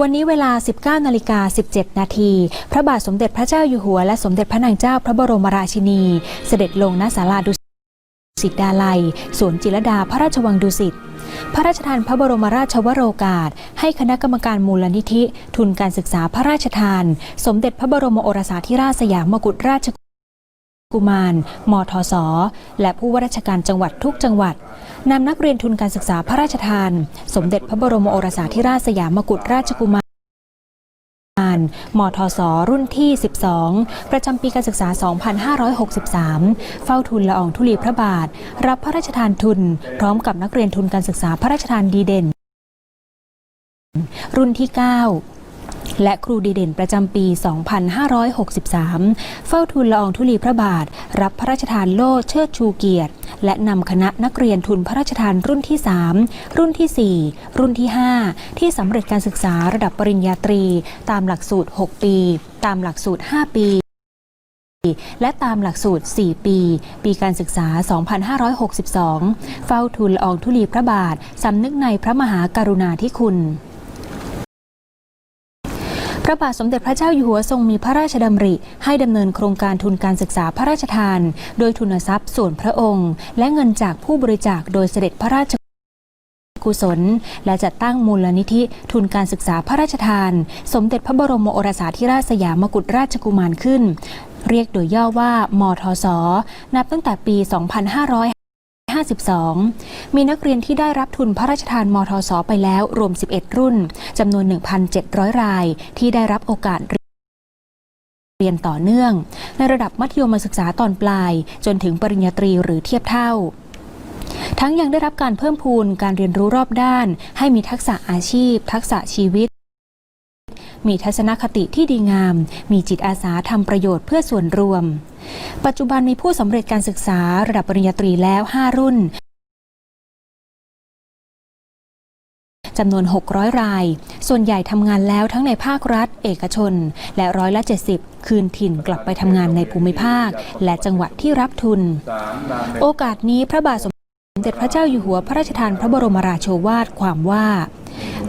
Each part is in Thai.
วันนี้เวลา 19นาฬิกา17 นาที พระบาทสมเด็จพระเจ้าอยู่หัว และสมเด็จพระนางเจ้าพระบรมราชินี เสด็จลงณศาลาดุสิตดาลัยสวนจิรดาพระราชวังดุสิต พระราชทานพระบรมราชวโรกาส ให้คณะกรรมการมูลนิธิ ทุนการศึกษาพระราชทาน สมเด็จพระบรมโอรสาธิราชสยามกุฎราช กุมาร มทศ และผู้ว่าราชการจังหวัดทุกจังหวัดนำนักเรียนทุนการศึกษาพระราชทาน สมเด็จพระบรมโอรสาธิราชสยามกุฎราชกุมารมทศรุ่นที่ 12 ประจำปีการศึกษา 2563 เฝ้าทุนละอองธุลีพระบาท รับพระราชทานทุน พร้อมกับนักเรียนทุนการศึกษาพระราชทานดีเด่น รุ่นที่ 9 และครูดีเด่นประจำปี 2563 เฝ้าทุนละอองธุลีพระบาท รับพระราชทานโล่เชิดชูเกียรติ และนำคณะนักเรียนทุนพระราชทานรุ่นที่ 3 รุ่นที่ 4 รุ่นที่ 5 ที่สำเร็จการศึกษาระดับปริญญาตรี ตามหลักสูตร 6 ปี ตามหลักสูตร 5 ปีและตามหลักสูตร 4 ปี ปีการศึกษา 2562 เฝ้าทุนละอองธุลีพระบาท สำนึกในพระมหากรุณาธิคุณ พระบาทสมเด็จพระเจ้าอยู่หัวทรงมีพระราชดำริ ให้ดำเนินโครงการทุนการศึกษาพระราชทาน โดยทุนทรัพย์ส่วนพระองค์ และเงินจากผู้บริจาคโดยเสด็จพระราชกุศล และจัดตั้งมูลนิธิทุนการศึกษาพระราชทาน สมเด็จพระบรมโอรสาธิราชสยามมกุฎราชกุมารขึ้น เรียกโดยย่อว่า มทศ นับตั้งแต่ปี 2552 มีนักเรียนที่ได้รับทุนพระราชทานมทศไปแล้วรวม 11 รุ่นจำนวน 1,700 ราย ที่ได้รับโอกาสเรียนต่อเนื่อง ในระดับมัธยมศึกษาตอนปลาย จนถึงปริญญาตรีหรือเทียบเท่าทั้งยังได้รับการเพิ่มพูนการเรียนรู้รอบด้าน ให้มีทักษะอาชีพ ทักษะชีวิต มีทัศนคติที่ดีงาม มีจิตอาสาทำประโยชน์เพื่อส่วนรวม ปัจจุบันมีผู้สำเร็จการศึกษาระดับปริญญาตรีแล้ว 5 รุ่นจำนวน 600 ราย ส่วนใหญ่ทำงานแล้วทั้งในภาครัฐ เอกชน และร้อยละ 70 คืนถิ่นกลับไปทำงานในภูมิภาค และจังหวัดที่รับทุน โอกาสนี้พระบาทสมเด็จพระเจ้าอยู่หัวพระราชทานพระบรมราโชวาทความว่า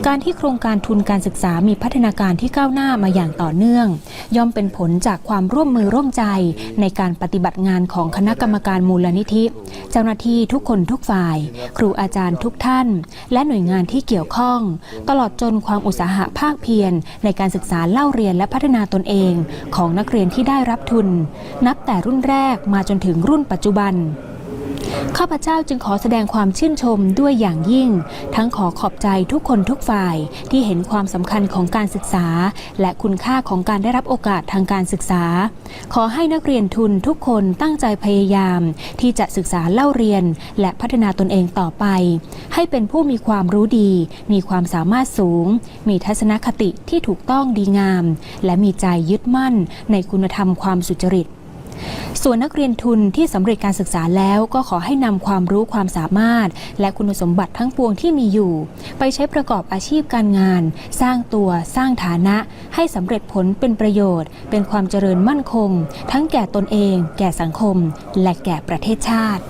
การที่โครงการทุนการศึกษามีพัฒนาการที่ก้าวหน้ามาอย่างต่อเนื่อง ย่อมเป็นผลจากความร่วมมือร่วมใจ ในการปฏิบัติงานของคณะกรรมการมูลนิธิ เจ้าหน้าที่ทุกคนทุกฝ่าย ครูอาจารย์ทุกท่าน และหน่วยงานที่เกี่ยวข้อง ตลอดจนความอุตสาหะภาคเพียร ในการศึกษาเล่าเรียนและพัฒนาตนเอง ของนักเรียนที่ได้รับทุน นับแต่รุ่นแรกมาจนถึงรุ่นปัจจุบัน ข้าพเจ้าจึงขอแสดงความชื่นชมด้วยอย่างยิ่ง ทั้งขอขอบใจทุกคนทุกฝ่ายที่เห็นความสำคัญของการศึกษา และคุณค่าของการได้รับโอกาสทางการศึกษา ขอให้นักเรียนทุนทุกคนตั้งใจพยายาม ที่จะศึกษาเล่าเรียน และพัฒนาตนเองต่อไป ให้เป็นผู้มีความรู้ดี มีความสามารถสูง มีทัศนคติที่ถูกต้องดีงาม และมีใจยึดมั่นในคุณธรรมความสุจริต ส่วนนักเรียนทุนที่สำเร็จการศึกษาแล้วก็ขอให้นำความรู้ความสามารถ และคุณสมบัติทั้งปวงที่มีอยู่ ไปใช้ประกอบอาชีพการงาน สร้างตัวสร้างฐานะ ให้สำเร็จผลเป็นประโยชน์ เป็นความเจริญมั่นคง ทั้งแก่ตนเอง แก่สังคม และแก่ประเทศชาติ